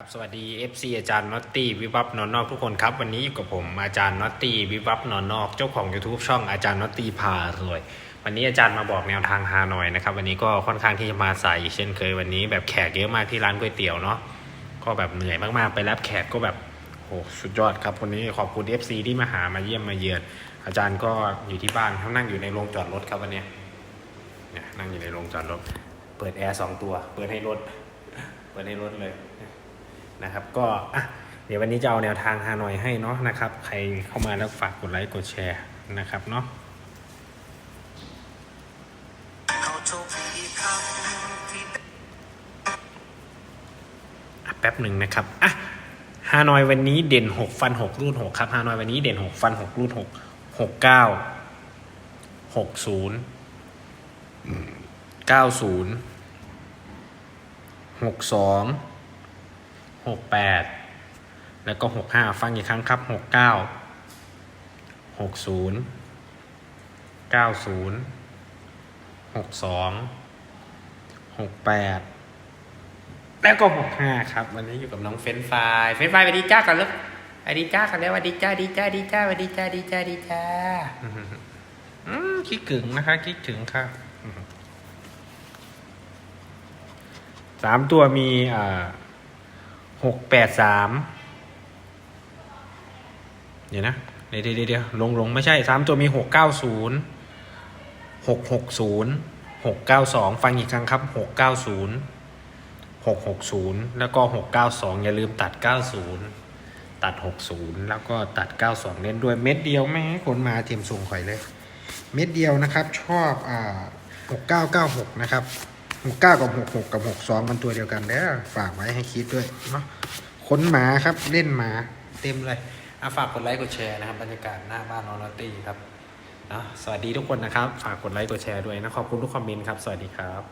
สวัสดี FC อาจารย์น็อตตี้วิวับนอนนอกทุกคนครับ วันนี้อยู่กับผมอาจารย์น็อตตี้วิวับนอนนอกเจ้าของ YouTube ช่องอาจารย์น็อตตี้พารวย วันนี้อาจารย์มาบอกแนวทางฮานอยนะครับ วันนี้ก็ค่อนข้างที่จะมาใส่เช่นเคยวันนี้แบบแขกเยอะมากที่ร้านก๋วยเตี๋ยวเนาะก็แบบเหนื่อยมากๆไปรับแขกก็แบบโอ้สุดยอดครับวันนี้ขอบคุณ FC ที่มาหามาเยี่ยมมาเยือนอาจารย์ก็อยู่ที่บ้านเขานั่งอยู่ในโรงจอดรถครับวันนี้เนี่ยนั่งอยู่ในโรงจอดรถ เปิดแอร์สองตัว เปิดให้รถเปิดให้รถเลย นะครับ ก็อะเดี๋ยววันนี้จะเอาแนวทางฮานอยให้เนาะนะครับ ใครเข้ามาแล้วฝากกดไลค์กดแชร์นะครับเนาะแป๊บหนึ่งนะครับอะฮานอยวันนี้เด่นหกฟันหกรูดหกครับฮานอยวันนี้เด่นหกฟันหกรูดหกหกเก้าหกศูนย์เก้าศูนย์หกสอง หกแปดแล้วก็หกห้าฟังอีกครั้งครับหกเก้าหกศูนย์เก้าศูนย์หกสองหกแปดแล้วก็หกห้าครับ วันนี้อยู่กับน้องเฟนช์ฟายเฟนช์ฟายสวัสดีจ้ากันลูกสวัสดีจ้ากันแล้วสวัสดีจ้าดีจ้าดีจ้าสวัสดีจ้าดีจ้าดีจ้าอืมคิดถึงนะคะ คิดถึงค่ะอืมสามตัวมีอ่า หกแปดสามเดี๋ยวนะเดี๋ยวเดี๋ยวเดี๋ยวลงลงไม่ใช่สามตัวมีหกเก้าศูนย์หกหกศูนย์หกเก้าสองฟังอีกครั้งครับหกเก้าศูนย์660แล้วก็692องอย่าลืมตัด90ตัด60แล้วก็ตัด92เล่นด้วยเม็ดเดียวแม่คนมาเทียมส่งข่อยเลย เม็ดเดียวนะครับ ชอบอ่า6996นะครับ หกเก้ากับหกหกกับหกสองมันตัวเดียวกันแล้วฝากไว้ให้คิดด้วยเนาะค้นหมาครับเล่นหมาเต็มเลยอะฝากกดไลค์กดแชร์นะครับบรรยากาศหน้าบ้านนอนอตตี้ครับเนาะสวัสดีทุกคนนะครับ ฝากกดไลค์กดแชร์ด้วยนะขอบคุณทุกคอมเมนต์ครับ สวัสดีครับ